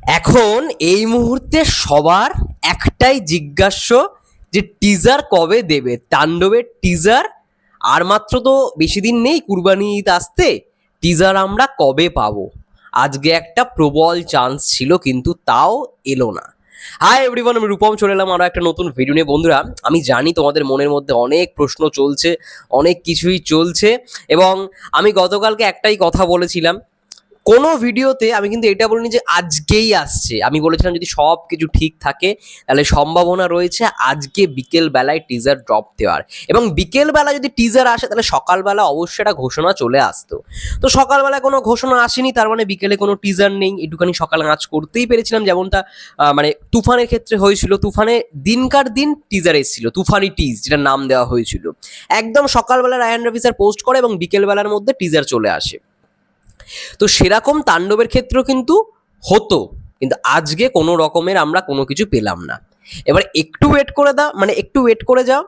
এখন এই মুহূর্তে সবার একটাই জিজ্ঞাস্য যে টিজার কবে দেবে? তাণ্ডবের টিজার আর মাত্র তো বেশি দিন নেই কুরবানি ঈদ আসতে টিজার আমরা কবে পাবো? আজকে একটা প্রবল চান্স ছিল, কিন্তু তাও এলো না। হাই এভরিওয়ান আমি রূপম, চলে এলাম আরও একটা নতুন ভিডিও নিয়ে। বন্ধুরা, আমি জানি তোমাদের মনের মধ্যে অনেক প্রশ্ন চলছে, অনেক কিছুই চলছে, এবং আমি গতকালকে একটাই কথা বলেছিলাম কোনো ভিডিওতে আমি কিন্তু এটা বলিনি যে আজকেই আসছে। আমি বলেছিলাম যদি সব কিছু ঠিক থাকে, তাহলে সম্ভাবনা রয়েছে আজকে বিকেল বেলায় টিজার ড্রপ দেওয়ার। এবং বিকেল বেলা যদি টিজার আসে, তাহলে সকালবেলা অবশ্যই একটা ঘোষণা চলে আসতো। তো সকালবেলায় কোনো ঘোষণা আসেনি, তার মানে বিকেলে কোনো টিজার নেই। একটুখানি সকালে নাচ করতেই পেরেছিলাম, যেমনটা মানে তুফানের ক্ষেত্রে হয়েছিল। তুফানে দিনকার দিন টিজার এসেছিল, তুফানি টিজ যেটা নাম দেওয়া হয়েছিল। একদম সকালবেলা রায়ান রফি স্যার পোস্ট করে এবং বিকেলবেলার মধ্যে টিজার চলে আসে। তো সেরকম তাণ্ডবের ক্ষেত্রেও কিন্তু হতো, কিন্তু আজকে কোনো রকমের আমরা কোনো কিছু পেলাম না। এবার একটু ওয়েট করে দাও মানে একটু ওয়েট করে যাও,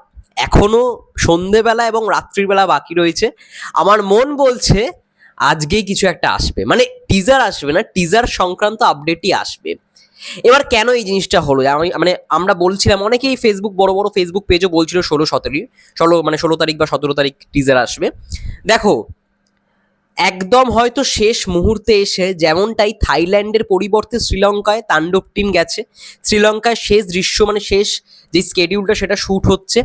এখনও সন্ধেবেলা এবং রাত্রিবেলা বাকি রয়েছে। আমার মন বলছে আজকেই কিছু একটা আসবে মানে টিজার আসবে না টিজার সংক্রান্ত আপডেটই আসবে। এবার কেন এই জিনিসটা হলো? আমি মানে আমরা বলছিলাম, অনেকেই ফেসবুক বড় বড় ফেসবুক পেজও বলছিল ষোলো সতেরোই ষোলো মানে ষোলো তারিখ বা সতেরো তারিখ টিজার আসবে। দেখো একদম হয়তো শেষ মুহূর্তে এসে যেমনটাই থাইল্যান্ডের পরিবর্তে শ্রীলঙ্কায় তাণ্ডব টিম গেছে। শ্রীলঙ্কায় শেষ দৃশ্য মানে শেষ যে স্কেডিউলটা সেটা শ্যুট হচ্ছে।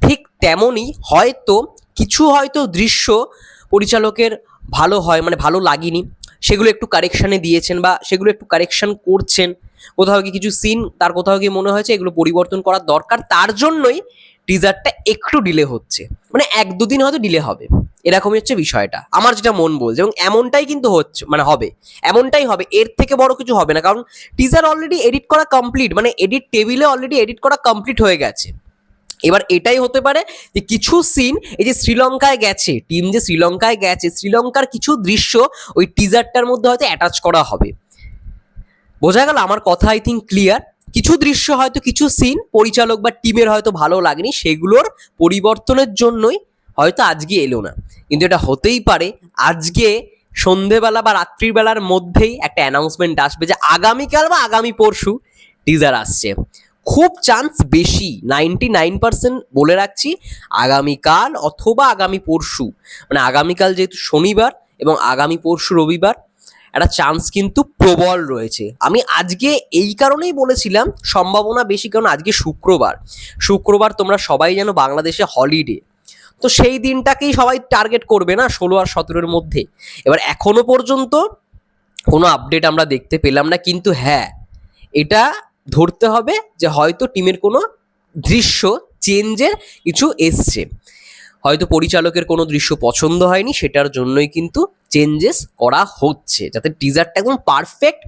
ঠিক তেমনই হয়তো কিছু হয়তো দৃশ্য পরিচালকের ভালো হয় মানে ভালো লাগেনি। সেগুলো একটু কারেকশানে দিয়েছেন বা সেগুলো একটু কারেকশান করছেন। কোথাও কি কিছু সিন তার কোথাও গিয়ে মনে হয়েছে এগুলো পরিবর্তন করার দরকার। তার জন্যই টিজারটা একটু ডিলে হচ্ছে। মানে এক দুদিন হয়তো ডিলে হবে। এরকমই হচ্ছে বিষয়টা। আমার যেটা মন বলছে এবং এমনটাই কিন্তু হচ্ছে মানে হবে। এমনটাই হবে। এর থেকে বড় কিছু হবে না। কারণ টিজার অলরেডি এডিট করা কমপ্লিট মানে এডিট টেবিলে অলরেডি এডিট করা কমপ্লিট হয়ে গেছে। এবার এটাই হতে পারে যে কিছু সিন এই যে শ্রীলঙ্কায় গেছে টিম যে শ্রীলঙ্কায় গেছে, শ্রীলঙ্কার কিছু দৃশ্য ওই টিজারটার মধ্যে হয়তো অ্যাটাচ করা হবে। বোঝা গেল আমার কথা আই থিঙ্ক ক্লিয়ার কিছু দৃশ্য হয়তো, কিছু সিন পরিচালক বা টিমের হয়তো ভালো লাগেনি, সেগুলোর পরিবর্তনের জন্যই হয়তো আজকে এলো না। কিন্তু এটা হতেই পারে, আজকে সন্ধেবেলা বা রাত্রিবেলার মধ্যেই একটা অ্যানাউন্সমেন্ট আসবে যে আগামীকাল বা আগামী পরশু টিজার আসছে। খুব চান্স বেশি নাইনটি নাইন পার্সেন্ট বলে রাখছি, আগামীকাল অথবা আগামী পরশু। মানে আগামীকাল যেহেতু শনিবার এবং আগামী পরশু রবিবার, একটা চান্স কিন্তু প্রবল রয়েছে। আমি আজকে এই কারণেই বলেছিলাম, সম্ভাবনা বেশি কারণ আজকে শুক্রবার। শুক্রবার তোমরা সবাই যেন বাংলাদেশে হলিডে তো সেই দিনটাকেই সবাই টার্গেট করবে না ষোলো আর সতেরোর মধ্যে। এবার এখনও পর্যন্ত কোনো আপডেট আমরা দেখতে পেলাম না, কিন্তু হ্যাঁ এটা ধরতে হবে যে হয়তো টিমের কোনো দৃশ্য চেঞ্জের কিছু এসছে। হয়তো পরিচালকের কোনো দৃশ্য পছন্দ হয়নি, সেটার জন্যই কিন্তু চেঞ্জেস করা হচ্ছে। যাতে টিজারটা একদম পারফেক্ট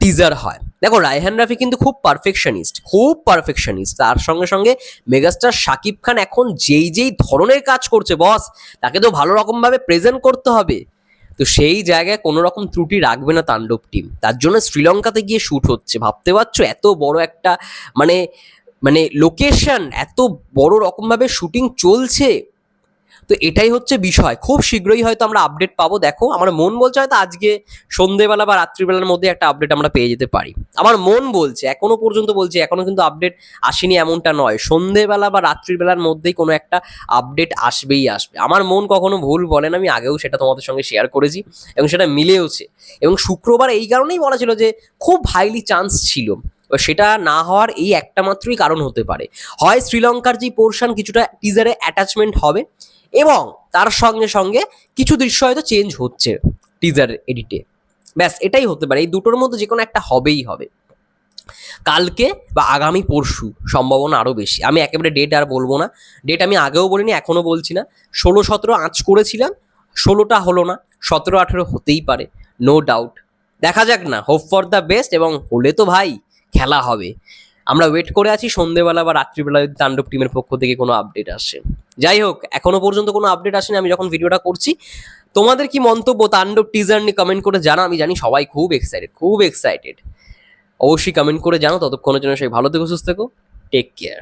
টিজার হয়। দেখো, রায়হান রাফি কিন্তু খুব পারফেকশনিস্ট খুব পারফেকশনিস্ট তার সঙ্গে সঙ্গে মেগাস্টার শাকিব খান এখন যেই যেই ধরনের কাজ করছে বস তাকে তো ভালো রকমভাবে প্রেজেন্ট করতে হবে। তো সেই জায়গায় কোনো রকম ত্রুটি রাখবে না তাণ্ডব টিম তার জন্য শ্রীলঙ্কাতে গিয়ে শ্যুট হচ্ছে। ভাবতে পারছ, এত বড় একটা মানে মানে লোকেশন এত বড় রকমভাবে শুটিং চলছে? তো এটাই হচ্ছে বিষয়। খুব শীঘ্রই হয়তো আমরা আপডেট পাবো। দেখো, আমার মন বলছে হয়তো আজকে সন্ধেবেলা বা রাত্রিবেলার মধ্যে একটা আপডেট আমরা পেয়ে যেতে পারি। আমার মন বলছে, এখনও পর্যন্ত বলছে, এখনও কিন্তু আপডেট আসেনি এমনটা নয়। সন্ধেবেলা বা রাত্রিবেলার মধ্যেই কোনো একটা আপডেট আসবেই আসবে। আমার মন কখনো ভুল বলে না, আমি আগেও সেটা তোমাদের সঙ্গে শেয়ার করেছি এবং সেটা মিলেওছে। এবং শুক্রবার এই কারণেই বলা ছিল যে খুব হাইলি চান্স ছিল। সেটা না হওয়ার এই একটা মাত্রই কারণ হতে পারে। হয় শ্রীলঙ্কার যে পোর্শন কিছুটা টিজারে অ্যাটাচমেন্ট হবে এবং তার সঙ্গে সঙ্গে কিছু দৃশ্য হয়তো চেঞ্জ হচ্ছে টিজার এডিটে ব্যাস, এটাই হতে পারে। এই দুটোর মধ্যে যে কোনো একটা হবেই হবে। কালকে বা আগামী পরশু সম্ভাবনা আরও বেশি। আমি একেবারে ডেট আর বলব না। ডেট আমি আগেও বলিনি, এখনও বলছি না। ষোলো সতেরো আঁচ করেছিলাম, ষোলোটা হলো না, সতেরো আঠেরো হতেই পারে নো ডাউট দেখা যাক না হোপ ফর দ্য বেস্ট এবং হলে তো ভাই। খেলা হবে। আমরা ওয়েট করে আছি, সন্ধেবেলা বা রাত্রিবেলা যদি তাণ্ডব টিমের পক্ষ থেকে কোনো আপডেট আসে। যাই হোক, এখনও পর্যন্ত কোনো আপডেট আসেনি, আমি যখন ভিডিওটা করছি, তোমাদের কি মন্তব্য, তাণ্ডব টিজার নিয়ে কমেন্ট করে জানা আমি জানি সবাই খুব এক্সাইটেড খুব এক্সাইটেড অবশ্যই কমেন্ট করে জানো ততক্ষণের জন্য সেই ভালো থেকো, সুস্থ থেকো টেক কেয়ার